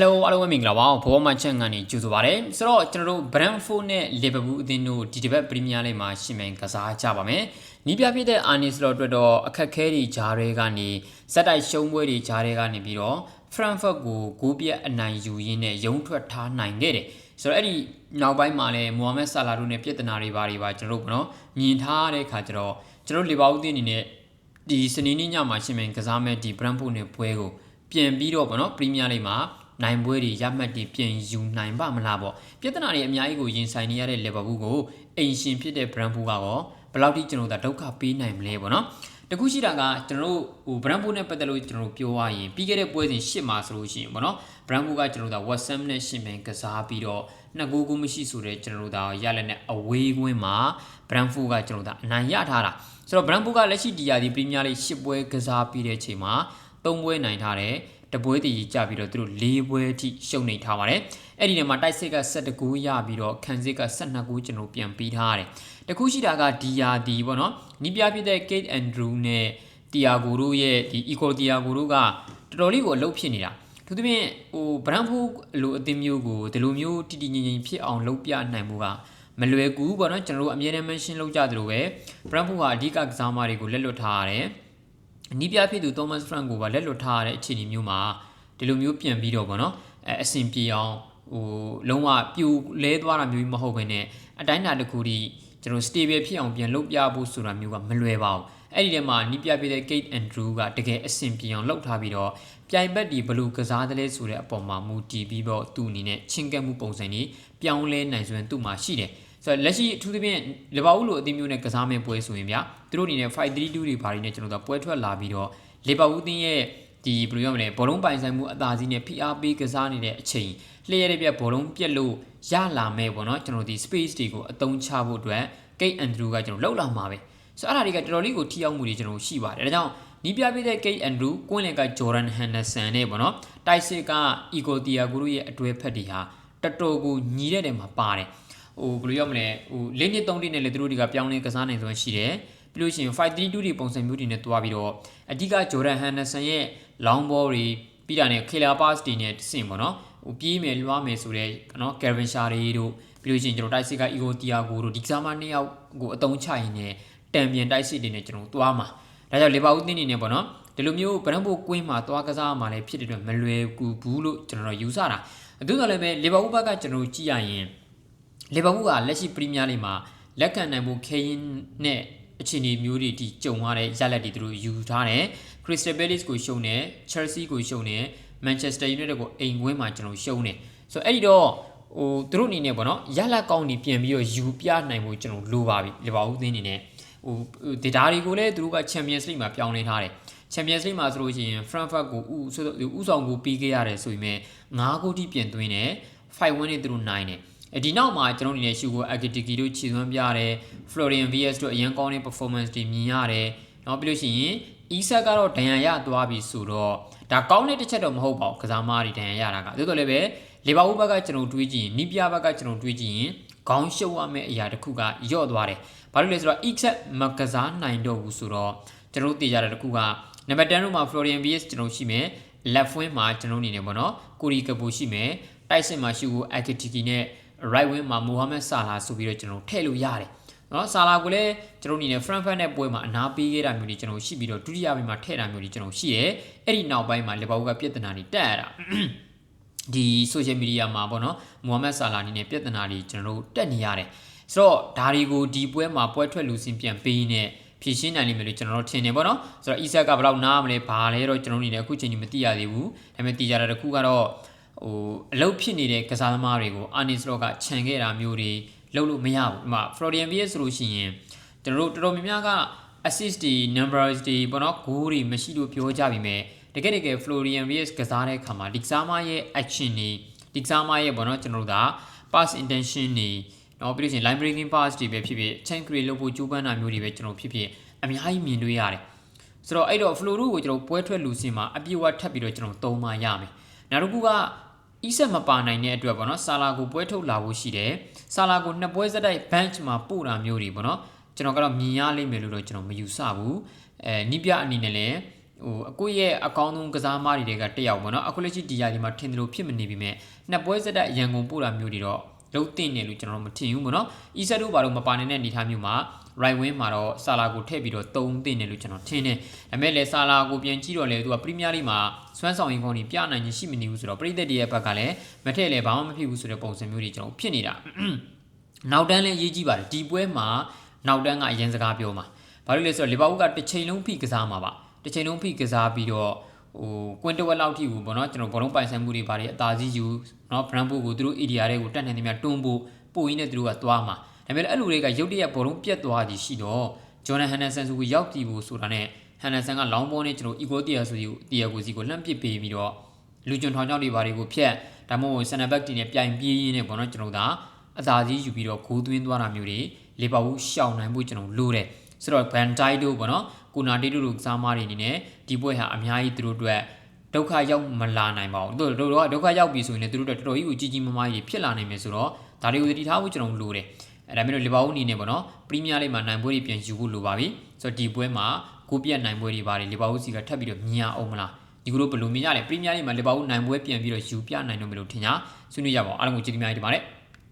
Hello အားလုံးပဲမင်္ဂလာပါဘောမချန်ကနေကြိုဆိုပါရစေဆိုတော့ကျွန်တော်တို့ Brentford နဲ့ Liverpool အသင်းတို့ဒီတစ်ပတ် Premier League မှာရှင်မြန်ကစားကြပါမယ်နီးပြဖြစ်တဲ့ Arne Slot အတွက်တော့အခက်ခဲတွေဂျားတွေကနေစက်တိုက်ရှုံးပွဲတွေဂျားတွေကနေပြီးတော့ Frankfurt ကိုဂိုးပြက်အနိုင်ယူရင်းနဲ့ရုံးထွက်ထားနိုင်ခဲ့တယ်ဆိုတော့အဲ့ဒီနောက်ပိုင်းမှာလည်းမိုဟာမက်ဆာလာတို့နဲ့ပြဿနာတွေပါတွေပါကျွန်တော်တို့ကတော့မြင်ထားတဲ့အခါကျတော့ကျွန်တော်တို့လီဗာပူးအသင်းအနေနဲ့ဒီစနေနေ့ညမှာရှင်မြန်ကစားမဲ့ဒီ Brentford နဲ့ပွဲကိုပြန်ပြီးတော့ဗောနော် Premier League မှာ နိုင်ပွဲတွေရမှတ်တွေပြန်ယူနိုင်ပါမလားပေါ့ပြဿနာတွေအများကြီးကိုရင်ဆိုင်နေရတဲ့ Liverpool ကိုအိမ်ရှင်ဖြစ်တဲ့ Brentford ကတော့ဘယ်လောက်ထိကျွန်တော်တို့ဒုက္ခပေးနိုင်မလဲပေါ့နော်တခုရှိတာကကျွန်တော်တို့ဟို Brentford နဲ့ပတ်သက်လို့ကျွန်တော်တို့ပြောရရင်ပြီးခဲ့တဲ့ပွဲစဉ်၈မှာဆိုလို့ရှိရင်ပေါ့နော် Brentford ကကျွန်တော်တို့ WhatsApp နဲ့ရှင်ပင်ကစားပြီးတော့နှစ်ကိုးကိုမရှိဆိုတဲ့ကျွန်တော်တို့ဒါရလက်နဲ့အဝေးကွင်းမှာ Brentford ကကျွန်တော်တို့အနိုင်ရထားတာဆိုတော့ Brentford ကလက်ရှိဒီယာဒီ Premier League ၈ပွဲကစားပြီးတဲ့အချိန်မှာ၃ပွဲနိုင်ထားတယ် တပွဲတည်ကြပြီးတော့သူတို့၄ပွဲအထိရှုံနေထားပါတယ်အဲ့ဒီထဲမှာတိုက်စစ်က7ဂိုးရပြီးတော့ခံစစ်က12ဂိုးကျွန်တော်ပြန်ပေးထားရတယ်တခုရှိတာကဒီယာဒီပေါ့နော်နီးပြဖြစ်တဲ့ Kate Andrew နဲ့ Tiago တို့ရဲ့ဒီ Eco Tiago တို့ကတော်တော်လေးကိုအလုပ်ဖြစ်နေတာသူတို့ပြင်ဟိုဗရန်ဖိုးလိုအသင်းမျိုးကိုဒီလိုမျိုးတည်တည်ငြိမ်ငြိမ်ဖြစ်အောင်လုပ်ပြနိုင်မှုကမလွယ်ကူပေါ့နော်ကျွန်တော်တို့အမြဲတမ်း mention လုပ်ကြသလိုပဲဗရန်ဖိုးဟာအဓိကကစားမတွေကိုလက်လွတ်ထားရတယ် နီးပြဖြစ်သူ Thomas Frank ကိုပါလက်လွတ်ထားရတဲ့အခြေအနေမျိုးမှာဒီလိုမျိုးပြန်ပြီးတော့ဗောနော်အဲအဆင်ပြေအောင်ဟိုလုံးဝပြူလဲသွားတာမျိုးမဟုတ်ဘဲနဲ့အတိုင်းအတာတစ်ခုထိကျွန်တော် stable ဖြစ်အောင်ပြန်လုပ်ပြဖို့ဆိုတာမျိုးကမလွယ်ပါဘူးအဲ့ဒီထဲမှာနီးပြပေးတဲ့ Kate Andrew ကတကယ်အဆင်ပြေအောင်လုပ်ထားပြီးတော့ပြိုင်ဘက်ဒီဘလူကစားတယ်လဲဆိုတဲ့အပေါ်မှာမူတည်ပြီးတော့သူ့အနေနဲ့ချင်းကပ်မှုပုံစံကြီးပြောင်းလဲနိုင်စွမ်းသူ့မှာရှိတယ် ဆိုတော့လက်ရှိအထူးသဖြင့်လီဗာပူးလိုအသင်းမျိုးနဲ့ကစားမယ့်ပွဲဆိုရင်ဗျာသူတို့အနေနဲ့5-3-2တွေဘာတွေနဲ့ကျွန်တော်တို့ပွဲထွက်လာပြီးတော့လီဗာပူးအသင်းရဲ့ဒီဘယ်လိုပြောမလဲဘောလုံးပိုင်ဆိုင်မှုအသာစီးနဲ့ဖိအားပေးကစားနေတဲ့အချိန်လျှက်ရတဲ့ပြဘောလုံးပြက်လို့ရလာမဲ့ပေါ့နော်ကျွန်တော်ဒီ space တွေကိုအသုံးချဖို့အတွက် Kate Andrew ကကျွန်တော်လောက်လာမှာပဲဆိုတော့အဲ့ဒါတွေကတော်တော်လေးကိုထိရောက်မှုတွေကျွန်တော်ရှိပါတယ်ဒါကြောင့်နီးပြပေးတဲ့ Kate Andrew ကွင်းလင်က Jordan Henderson နဲ့ပေါ့နော်တိုက်စစ်က Ego Thiago ရဲ့အတွဲဖက်တွေဟာတော်တော်ကိုညီတဲ့တယ်မှာပါတယ် ဟိုဘယ်လိုပြောမလဲဟို၄နှစ်၃နှစ်နဲ့လေသူတို့တွေကပြောင်းလဲကစားနိုင်စွမ်းရှိတယ်ပြီးလို့ရှိရင်532တွေပုံစံမျိုးတွေနဲ့တွားပြီးတော့အဓိက Jordan Henderson ရဲ့ long ball တွေပြီးတာနဲ့ killer pass တွေနဲ့ဆင်ပေါ့နော်ဟိုပြေးမယ်လွှားမယ်ဆိုတဲ့နော် Kevin Shaw တွေတို့ပြီးလို့ရှိရင်ကျွန်တော်တိုက်စစ်က Ego Thiago တို့ဒီကစားမနှစ်ယောက်ကိုအတုံးချရင်လည်းတံပြန်တိုက်စစ်တွေနဲ့ကျွန်တော်တွားမှာဒါကြောင့်လီဗာပူးတင်းနေနေပေါ့နော်ဒီလိုမျိုးဗရန်ဘိုကွင်းမှာတွားကစားမှလည်းဖြစ်တဲ့အတွက်မလွယ်ကူဘူးလို့ကျွန်တော်ယူဆတာအတူတော်လည်းပဲလီဗာပူးဘက်ကကျွန်တော်ကြည့်ရရင် လီဗာပူးကလက်ရှိပရီးမီးယားလိမှာလက်ခံနိုင်မှုခဲရင်နဲ့အခြေအနေမျိုးတွေဒီကြုံရတဲ့ရလက်တွေသူတို့ယူထားတယ် Crystal Palace ကိုရှုံးတယ် Chelsea ကိုရှုံးတယ် Manchester United ကိုအိမ်ဝင်းမှာကျွန်တော်ရှုံးတယ်ဆိုတော့အဲ့ဒီတော့ဟိုသူတို့အနေနဲ့ပေါ့နော်ရလက်ကောင်းနေပြန်ပြီးတော့ယူပြနိုင်ဖို့ကျွန်တော်လိုပါပြီလီဗာပူးအသင်းအနေနဲ့ဟိုဒေတာတွေကိုလည်းသူတို့က Champions League မှာပြောင်းလဲထားတယ် Champions League မှာဆိုလို့ရှိရင် Frankfurt ကိုဥဆိုဥဆောင်ကိုပြီးခဲ့ရတယ်ဆိုပေမဲ့9ဂိုးထိပြန်သွင်းတယ်5-1နဲ့သူတို့နိုင်တယ် ဒီနောက်မှာကျွန်တော်အနေနဲ့ရှူကို Agitiki တို့ခြေသွမ်းပြရတယ် Florian VS တို့အရင်ကောင်းတဲ့ performance တွေမြင်ရတယ်။နောက်ပြီးလို့ရှိရင် Isak ကတော့ဒဏ်ရာရသွားပြီဆိုတော့ဒါကောင်းတဲ့တစ်ချက်တော့မဟုတ်ပါဘူးကစားမားတွေဒဏ်ရာရတာကသို့တော်လည်းပဲလီဗာပူးဘက်ကကျွန်တော်တွေးကြည့်ရင်နီးပြဘက်ကကျွန်တော်တွေးကြည့်ရင်ခေါင်းရှုပ်ရမယ့်အရာတစ်ခုကယော့သွားတယ်။ဘာလို့လဲဆိုတော့ Isak မကစားနိုင်တော့ဘူးဆိုတော့ကျွန်တော်သိကြတဲ့တစ်ခုကနံပါတ်10တို့မှာ Florian VS ကျွန်တော်ရှိမယ်။ left wing မှာကျွန်တော်အနေနဲ့ပေါ့နော်။ကိုရီကပူရှိမယ်။တိုက်စစ်မှာရှူကို Agitiki နဲ့ right wing မှာမိုဟာမက်ဆာလာဆိုပြီးတော့ကျွန်တော်ထည့်လို့ရတယ်နော်ဆာလာကိုလည်းကျွန်တော်အနေနဲ့ Frankfurt နဲ့ပွဲမှာအနာပေးခဲ့တာမျိုးတွေကျွန်တော်ရှိပြီးတော့ဒုတိယပိုင်းမှာထည့်တာမျိုးတွေကျွန်တော်ရှိရဲအဲ့ဒီနောက်ပိုင်းမှာလီဗာပူးကပြဿနာတွေတက်ရတာဒီ social media မှာပေါ့နော်မိုဟာမက်ဆာလာအနေနဲ့ပြဿနာတွေကျွန်တော်တို့တက်နေရတယ်ဆိုတော့ဒါတွေကိုဒီပွဲမှာပွဲထွက်လူစင်ပြန်ပေးနေဖြည့်ရှင်းနိုင်လိမ့်မယ်လို့ကျွန်တော်တို့ထင်နေပေါ့နော်ဆိုတော့ Isaac ကဘယ်လောက်နားမလဲဘာလဲတော့ကျွန်တော်အနေနဲ့အခုချိန်ကြီးမသိရသေးဘူးဒါပေမဲ့သိကြတာတစ်ခုကတော့ ဟိုအလုပ်ဖြစ်နေတဲ့ကစားသမားတွေကိုအာနီစလော့ကခြံခဲ့တာမျိုးတွေလုပ်လို့မရဘူးဒီမှာ Florian Vies ဆိုလို့ရှိရင်ကျွန်တော်တို့တော်တော်များများက assist တွေ numbers တွေပေါ့နော် goal တွေမရှိလို့ပြောကြပြီမဲ့တကယ်တကယ် Florian Vies ကစားတဲ့အခါမှာဒီကစားမရဲ့ action တွေဒီကစားမရဲ့ပေါ့နော်ကျွန်တော်တို့က pass intention တွေနော်ပြီးလို့ရှိရင် line breaking pass တွေပဲဖြစ်ဖြစ် chain create လုပ်ဖို့ကြိုးပမ်းတာမျိုးတွေပဲကျွန်တော်ဖြစ်ဖြစ်အများကြီးမြင်တွေ့ရတယ်ဆိုတော့အဲ့တော့ flow ကိုကျွန်တော်ပွဲထွက်လူစင်မှာအပြည့်အဝထပ်ပြီးတော့ကျွန်တော်သုံးမှရမယ်နောက်တစ်ခုက အီးဆက်မပါနိုင်တဲ့အတွက်ပေါ့နော်ဆာလာကိုပွဲထုတ်လာဖို့ရှိတယ်ဆာလာကိုနှစ်ပွဲစတိုက် bench မှာပို့တာမျိုးတွေပေါ့နော်ကျွန်တော်ကတော့မြင်ရလိမ့်မယ်လို့တော့ကျွန်တော်မယူဆဘူးအဲနိပြအနေနဲ့လည်းဟဟိုအကိုရဲ့အကောင်းဆုံးကစားသမားတွေကတစ်ယောက်ပေါ့နော်အခုလက်ရှိဒီယာဒီမှာထင်တယ်လို့ဖြစ်မနေပြီမဲ့နှစ်ပွဲစက်တက်ရန်ကုန်ပို့တာမျိုးတွေတော့လုံးတင်တယ်လို့ကျွန်တော်တို့မထင်ဘူးပေါ့နော်အီဆက်တို့ဘာလို့မပါနေတဲ့အနေအထားမျိုးမှာ right wing မှာတော့ဆာလာကိုထည့်ပြီးတော့တုံးတင်တယ်လို့ကျွန်တော်ထင်တယ်ဒါပေမဲ့လည်းဆာလာကိုပြန်ကြည့်တော့လေသူကပရီးမီးယားလိမှာစွမ်းဆောင်ရင်းကောင်းကြီးပြနိုင်ခြင်းရှိမနေဘူးဆိုတော့ပရိသတ်တွေရဲ့ဘက်ကလည်းမထည့်လည်းဘာမှမဖြစ်ဘူးဆိုတဲ့ပုံစံမျိုးတွေကျွန်တော်ဖြစ်နေတာနောက်တန်းလည်းအရေးကြီးပါတယ်ဒီပွဲမှာနောက်တန်းကအရင်စကားပြောမှာဘာလို့လဲဆိုတော့လီဗာပူးကတစ်ချိန်လုံးဖိကစားမှာပါတစ်ချိန်လုံးဖိကစားပြီးတော့ဟိုကွင်တဝက်လောက်ထိကိုပေါ့နော်ကျွန်တော်ဘောလုံးပိုင်ဆိုင်မှုတွေပါတယ်အသာစီးယူနော်ဘရန်ဘူကိုသူတို့ area တွေကိုတက်နေနေများတွန်းဖို့ပို့ရင်းနဲ့သူတို့ကသွားမှာ ဒါပေမဲ့အဲ့လိုတွေကရုတ်တရက်ဘောလုံးပြတ်သွားသည်ရှိတော့ဂျော်နန်ဟန်နန်ဆန်ဆိုကိုရောက်ကြည့်ဖို့ဆိုတာနဲ့ဟန်နန်ဆန်ကလောင်းပေါ်နဲ့ကျွန်တော်အီကိုတီယာဆိုစီတီယာကိုစီကိုလှမ်းပစ်ပေးပြီးတော့လူကျွန်ထောင်ချောင်းတွေဘာတွေကိုဖျက်ဒါမှမဟုတ်ဆန်နဘက်တီနဲ့ပြိုင်ပြေးရင်းနဲ့ပေါ့နော်ကျွန်တော်ဒါအသာကြီးယူပြီးတော့ဂိုးသွင်းသွားတာမျိုးတွေလီဗာပူးရှောင်နိုင်ဖို့ကျွန်တော်လိုတယ်ဆိုတော့ဘန်တိုင်းတို့ပေါ့နော်ကိုနာတီတို့တို့ကစားမားတွေအနေနဲ့ဒီပွဲဟာအများကြီးသူတို့အတွက်ဒုက္ခရောက်မလာနိုင်ပါဘူးတို့တို့တော့ဒုက္ခရောက်ပြီဆိုရင်လည်းသူတို့တော်တော်ကြီးကိုကြီးကြီးမားမားကြီးဖြစ်လာနိုင်မယ်ဆိုတော့ဒါတွေကိုတည်ထားဖို့ကျွန်တော်လိုတယ် အဲဒါမျိုးလီဗာပူးအနေနဲ့ပေါ့နော်ပရီးမီးယားလိမှာနိုင်ပွဲတွေပြန်ယူဖို့လိုပါပြီဆိုတော့ဒီပွဲမှာကိုပြတ်နိုင်ပွဲတွေပါတယ်လီဗာပူးစီကထပ်ပြီးတော့မြင်အောင်မလားဒီကလိုဘယ်လိုမြင်ရလဲပရီးမီးယားလိမှာလီဗာပူးနိုင်ပွဲပြန်ပြီးတော့ယူပြနိုင်တော့မလို့ထင်ကြဆွေးနွေးကြပါအောင်အားလုံးကိုကျေးဇူးများကြီးတင်ပါတယ်